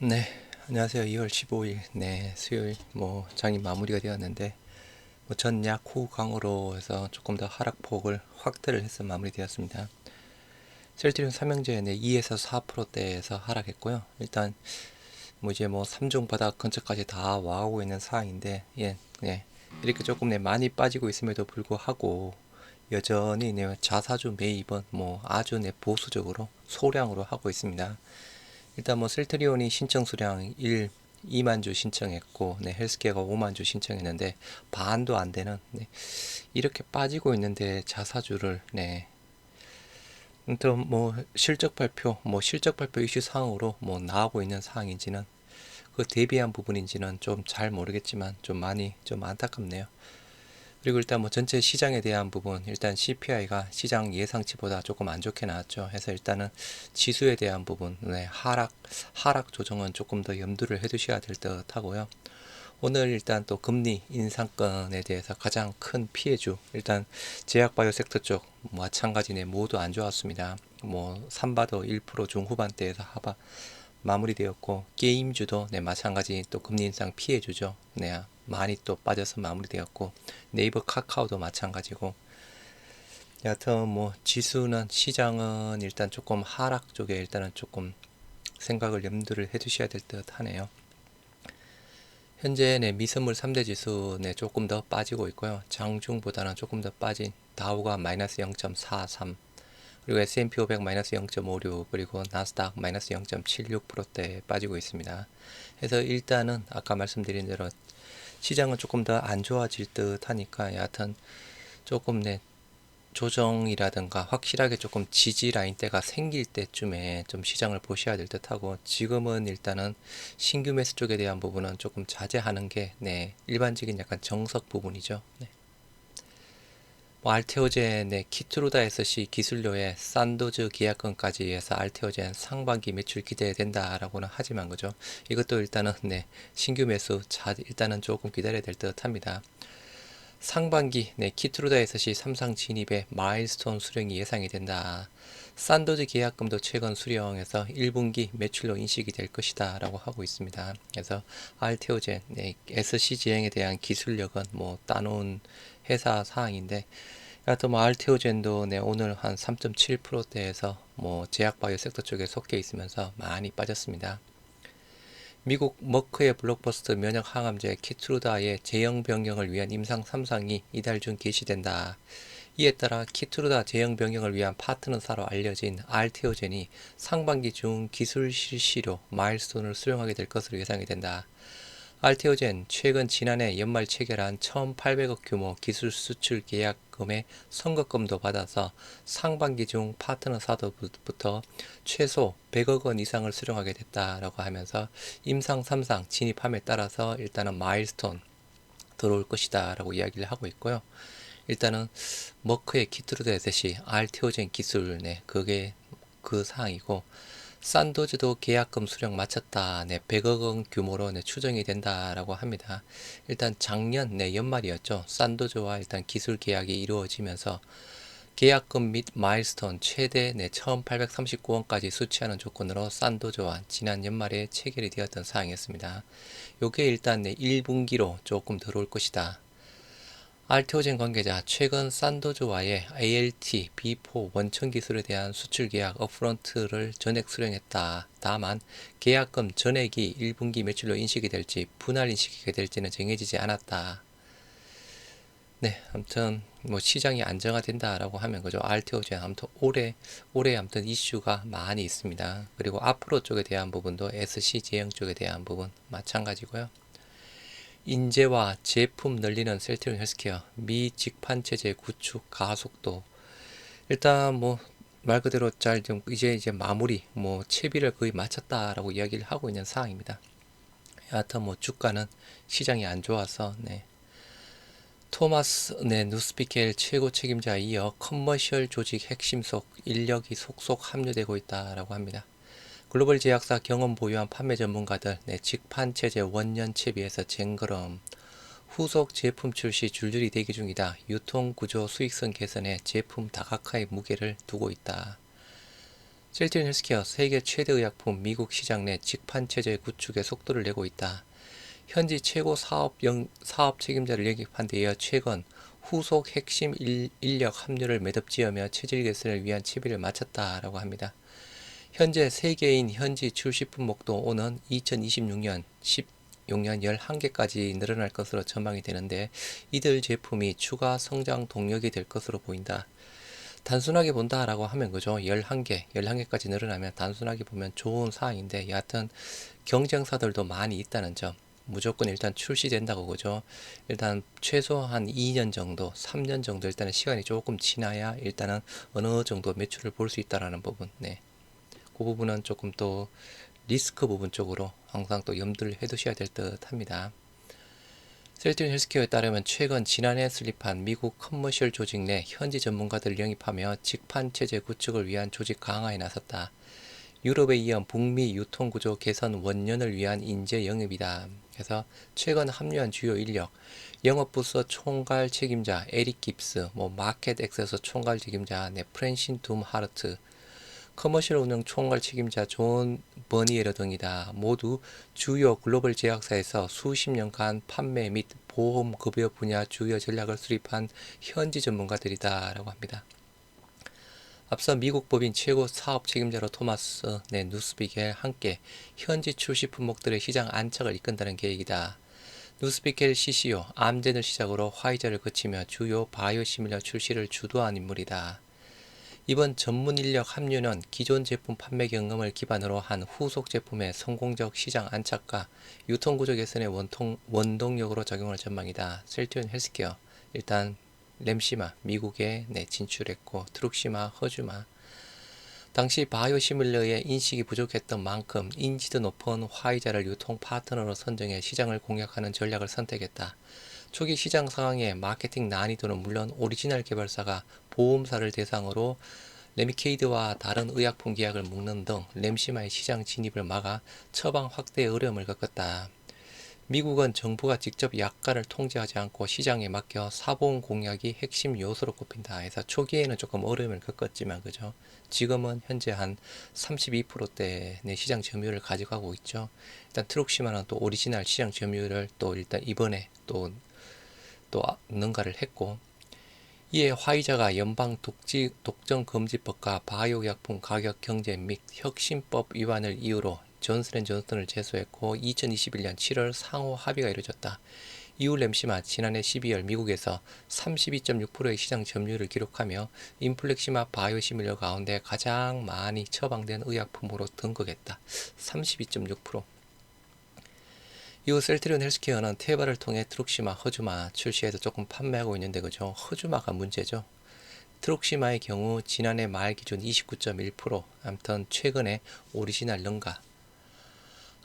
네, 안녕하세요. 2월 15일, 네, 수요일, 뭐, 장이 마무리가 되었는데, 뭐, 전약 후 강으로 해서 조금 더 하락폭을 확대를 해서 마무리되었습니다. 셀트리온 삼형제 네, 2에서 4%대에서 하락했고요. 일단, 뭐, 이제 뭐, 3종 바닥 근처까지 다 와오고 있는 상황인데, 예, 네, 이렇게 조금 네, 많이 빠지고 있음에도 불구하고, 여전히 네, 자사주 매입은 뭐, 아주 네, 보수적으로, 소량으로 하고 있습니다. 일단 뭐 셀트리온이 신청 수량 1 2만 주 신청했고 네, 헬스케어가 5만 주 신청했는데 반도 안 되는 네, 이렇게 빠지고 있는데 자사주를 네. 또뭐 실적 발표 뭐 실적 발표 이슈 사항으로 뭐 나오고 있는 사항인지는 그 대비한 부분인지는 좀 잘 모르겠지만 좀 많이 좀 안타깝네요. 그리고 일단 뭐 전체 시장에 대한 부분 일단 CPI가 시장 예상치보다 조금 안 좋게 나왔죠. 해서 일단은 지수에 대한 부분 네, 하락 하락 조정은 조금 더 염두를 해두셔야 될 듯 하고요. 오늘 일단 또 금리 인상권에 대해서 가장 큰 피해주 일단 제약바이오 섹터 쪽 마찬가지네 모두 안 좋았습니다. 뭐 삼바도 1% 중후반대에서 하바 마무리되었고 게임주도 네 마찬가지 또 금리 인상 피해주죠. 네 많이 또 빠져서 마무리되었고 네이버 카카오도 마찬가지고 여하튼 뭐 지수는 시장은 일단 조금 하락 쪽에 일단은 조금 생각을 염두를 해 두셔야 될 듯 하네요. 현재 네 미선물 3대 지수 네 조금 더 빠지고 있고요. 장중보다는 조금 더 빠진 다우가 마이너스 0.43 그리고 S&P 500 마이너스 0.56 그리고 나스닥 마이너스 0.76%대 빠지고 있습니다. 그래서 일단은 아까 말씀드린 대로 시장은 조금 더 안 좋아질 듯 하니까 여하튼 조금 내 조정이라든가 확실하게 조금 지지 라인대가 생길 때쯤에 좀 시장을 보셔야 될 듯하고 지금은 일단은 신규 매수 쪽에 대한 부분은 조금 자제하는 게 네, 일반적인 약간 정석 부분이죠. 네. 뭐 알테오젠의 키트루다 SC 기술료의 산도즈 계약건까지 해서 알테오젠 상반기 매출 기대된다라고는 하지만 그죠. 이것도 일단은 네 신규 매수 자 일단은 조금 기다려야 될 듯합니다. 상반기 네 키트루다 SC 삼상 진입의 마일스톤 수령이 예상이 된다. 산도즈 계약금도 최근 수령해서 1분기 매출로 인식이 될 것이다 라고 하고 있습니다. 그래서 알테오젠, 네, SC 지행에 대한 기술력은 뭐 따놓은 회사 사항인데 여하튼 뭐 알테오젠도 네, 오늘 한 3.7%대에서 뭐 제약바이오 섹터 쪽에 속해 있으면서 많이 빠졌습니다. 미국 머크의 블록버스터 면역 항암제 키트루다의 제형 변경을 위한 임상 3상이 이달 중 개시된다. 이에 따라 키트루다 제형 변경을 위한 파트너사로 알려진 알테오젠이 상반기 중 기술 실시로 마일스톤을 수령하게 될 것으로 예상이 된다. 알테오젠 최근 지난해 연말 체결한 1,800억 규모 기술 수출 계약금의 선거금도 받아서 상반기 중 파트너 사도부터 최소 100억 원 이상을 수령하게 됐다라고 하면서 임상 3상 진입함에 따라서 일단은 마일스톤 들어올 것이다 라고 이야기를 하고 있고요. 일단은 머크의 키트루드 셋이 알테오젠 기술 네 그게 그 사항이고 산도즈도 계약금 수령 마쳤다. 네, 100억 원 규모로 네, 추정이 된다라고 합니다. 일단 작년 네, 연말이었죠. 산도즈와 일단 기술 계약이 이루어지면서 계약금 및 마일스톤 최대 네, 1839원까지 수취하는 조건으로 산도즈와 지난 연말에 체결이 되었던 사항이었습니다. 요게 일단 네, 1분기로 조금 들어올 것이다. 알테오젠 관계자 최근 산도즈와의 ALT, B4 원천 기술에 대한 수출 계약 업프런트를 전액 수령했다. 다만 계약금 전액이 1분기 매출로 인식이 될지 분할 인식이 될지는 정해지지 않았다. 네, 아무튼 뭐 시장이 안정화된다라고 하면 그죠. 알테오젠 아무튼 올해 올해 아무튼 이슈가 많이 있습니다. 그리고 앞으로 쪽에 대한 부분도 SC 제형 쪽에 대한 부분 마찬가지고요. 인재와 제품 늘리는 셀트리온 헬스케어 미 직판 체제 구축 가속도 일단 뭐 말 그대로 잘 좀 이제 이제 마무리 뭐 채비를 거의 마쳤다라고 이야기를 하고 있는 상황입니다. 여하튼 뭐 주가는 시장이 안 좋아서 네. 토마스 네 누스피켈 최고 책임자에 이어 커머셜 조직 핵심 속 인력이 속속 합류되고 있다라고 합니다. 글로벌 제약사 경험 보유한 판매 전문가들 내 직판 체제 원년 채비에서 쟁그럼 후속 제품 출시 줄줄이 대기 중이다. 유통 구조 수익성 개선에 제품 다각화의 무게를 두고 있다. 셀트리온 헬스케어 세계 최대 의약품 미국 시장 내 직판 체제 구축에 속도를 내고 있다. 현지 최고 사업, 영, 사업 책임자를 영입한 데 이어 최근 후속 핵심 일, 인력 합류를 매듭지으며 체질 개선을 위한 채비를 마쳤다라고 합니다. 현재 세계인 현지 출시 품 목도 오는 2026년 16년 11개까지 늘어날 것으로 전망이 되는데 이들 제품이 추가 성장 동력이 될 것으로 보인다. 단순하게 본다라고 하면 그죠. 11개, 11개까지 늘어나면 단순하게 보면 좋은 사항인데 여하튼 경쟁사들도 많이 있다는 점. 무조건 일단 출시된다고 그죠. 일단 최소 한 2년 정도, 3년 정도 일단은 시간이 조금 지나야 일단은 어느 정도 매출을 볼 수 있다라는 부분. 네. 그 부분은 조금 또 리스크 부분 쪽으로 항상 또 염두를 해두셔야 될 듯 합니다. 셀트리온 헬스케어에 따르면 최근 지난해 설립한 미국 커머셜 조직 내 현지 전문가들을 영입하며 직판 체제 구축을 위한 조직 강화에 나섰다. 유럽에 이어 북미 유통구조 개선 원년을 위한 인재 영입이다. 그래서 최근 합류한 주요 인력, 영업부서 총괄 책임자 에릭 깁스, 뭐 마켓 액세서 총괄 책임자 네 프랜신 둠 하르트, 커머셜 운영 총괄 책임자 존 버니에러 등이다. 모두 주요 글로벌 제약사에서 수십 년간 판매 및 보험 급여 분야 주요 전략을 수립한 현지 전문가들이다라고 합니다. 앞서 미국 법인 최고 사업 책임자로 토마스 네, 누스비겔 함께 현지 출시 품목들의 시장 안착을 이끈다는 계획이다. 누스비켈 CCO 암젠을 시작으로 화이자를 거치며 주요 바이오 시밀러 출시를 주도한 인물이다. 이번 전문 인력 합류는 기존 제품 판매 경험을 기반으로 한 후속 제품의 성공적 시장 안착과 유통 구조 개선의 원통, 원동력으로 작용할 전망이다. 셀트리온 헬스케어 일단 램시마 미국에 네, 진출했고 트룩시마 허주마 당시 바이오 시밀러의 인식이 부족했던 만큼 인지도 높은 화이자를 유통 파트너로 선정해 시장을 공략하는 전략을 선택했다. 초기 시장 상황에 마케팅 난이도는 물론 오리지널 개발사가 보험사를 대상으로 레미케이드와 다른 의약품 계약을 묶는 등 램시마의 시장 진입을 막아 처방 확대의 어려움을 겪었다. 미국은 정부가 직접 약가를 통제하지 않고 시장에 맡겨 사보험 공약이 핵심 요소로 꼽힌다 해서 초기에는 조금 어려움을 겪었지만 그죠 지금은 현재 한 32%대 내 시장 점유율을 가져가고 있죠 일단 트룩시마는 또 오리지널 시장 점유율을 또 일단 이번에 또또 능가를 했고 이에 화이자가 연방 독지, 독점 금지법과 바이오약품 가격 경쟁 및 혁신법 위반을 이유로 존슨앤존슨을 제소했고 2021년 7월 상호 합의가 이루어졌다. 이후 램시마 지난해 12월 미국에서 32.6%의 시장 점유율을 기록하며 인플렉시마 바이오시밀러 가운데 가장 많이 처방된 의약품으로 등극했다. 32.6% 이후 셀트리온 헬스케어는 테바를 통해 트룩시마, 허주마 출시해서 조금 판매하고 있는데 그죠? 허주마가 문제죠. 트룩시마의 경우 지난해 말 기준 29.1% 아무튼 최근에 오리지널 능가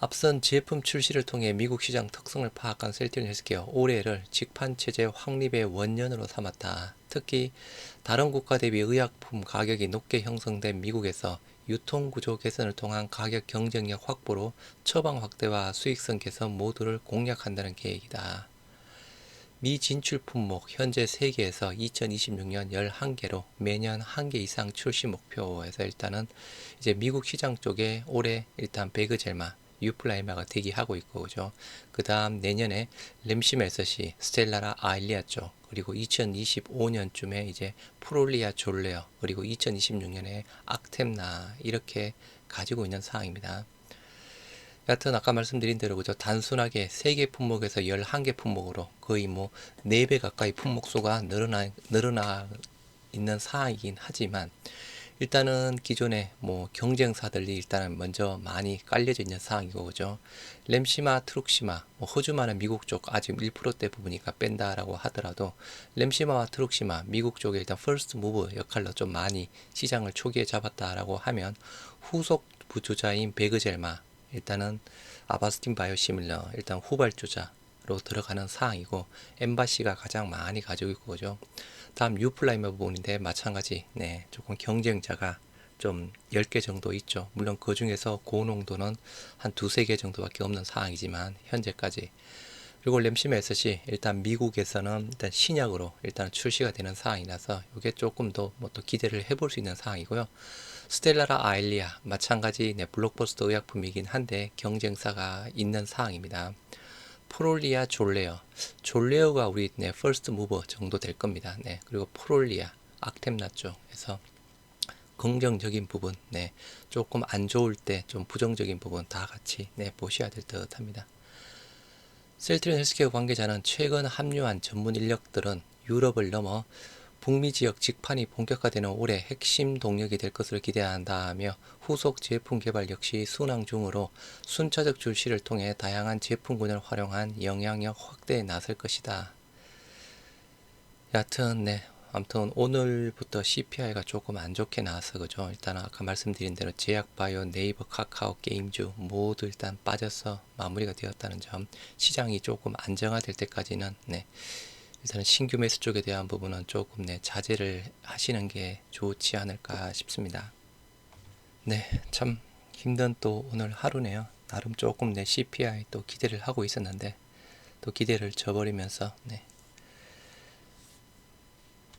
앞선 제품 출시를 통해 미국 시장 특성을 파악한 셀트리온 헬스케어 올해를 직판 체제 확립의 원년으로 삼았다. 특히 다른 국가 대비 의약품 가격이 높게 형성된 미국에서 유통구조 개선을 통한 가격 경쟁력 확보로 처방 확대와 수익성 개선 모두를 공략한다는 계획이다. 미 진출 품목 현재 세계에서 2026년 11개로 매년 1개 이상 출시 목표에서 일단은 이제 미국 시장 쪽에 올해 일단 베그젤마 유플라이마가 대기하고 있고 그죠. 그 다음 내년에 램시멜서시 스텔라라 아일리아 쪽 그리고 2025년쯤에 이제 프롤리아 졸레어 그리고 2026년에 악템나 이렇게 가지고 있는 상황입니다. 여하튼 아까 말씀드린 대로 그죠 단순하게 3개 품목에서 11개 품목으로 거의 뭐 4배 가까이 품목 수가 늘어나 늘어나 있는 상황이긴 하지만 일단은 기존에 뭐 경쟁사들이 일단은 먼저 많이 깔려져 있는 상황이고 그죠. 램시마, 트룩시마, 뭐 호주마는 미국 쪽 아직 1%대 부분이니까 뺀다라고 하더라도 램시마와 트룩시마 미국 쪽에 일단 퍼스트 무브 역할로 좀 많이 시장을 초기에 잡았다라고 하면 후속 부주자인 베그젤마 일단은 아바스틴 바이오시밀러 일단 후발주자로 들어가는 상황이고 엠바시가 가장 많이 가지고 있고 그죠. 다음 유플라이머 부분인데 마찬가지 네 조금 경쟁자가 좀 10개 정도 있죠. 물론 그 중에서 고농도는 한 두세 개 정도밖에 없는 상황이지만 현재까지 그리고 램시메스시 일단 미국에서는 일단 신약으로 일단 출시가 되는 상황이라서 이게 조금 더 뭐 또 기대를 해볼 수 있는 상황이고요. 스텔라라 아일리아 마찬가지 네, 블록버스터 의약품이긴 한데 경쟁사가 있는 사항입니다. 프롤리아 졸레어 졸레어가 우리 네, 퍼스트 무버 정도 될 겁니다. 네, 그리고 프롤리아 악템나 쪽에서 긍정적인 부분, 네, 조금 안 좋을 때 좀 부정적인 부분 다 같이 네, 보셔야 될 듯합니다. 셀트리온 헬스케어 관계자는 최근 합류한 전문 인력들은 유럽을 넘어 북미 지역 직판이 본격화되는 올해 핵심 동력이 될 것으로 기대한다며 후속 제품 개발 역시 순항 중으로 순차적 출시를 통해 다양한 제품군을 활용한 영향력 확대에 나설 것이다. 여하튼 네. 아무튼 오늘부터 CPI가 조금 안 좋게 나와서 그죠? 일단 아까 말씀드린 대로 제약바이오 네이버 카카오 게임주 모두 일단 빠져서 마무리가 되었다는 점 시장이 조금 안정화될 때까지는 네 일단은 신규 매수 쪽에 대한 부분은 조금 네 자제를 하시는 게 좋지 않을까 싶습니다. 네, 참 힘든 또 오늘 하루네요. 나름 조금 내 CPI 또 기대를 하고 있었는데 또 기대를 저버리면서 네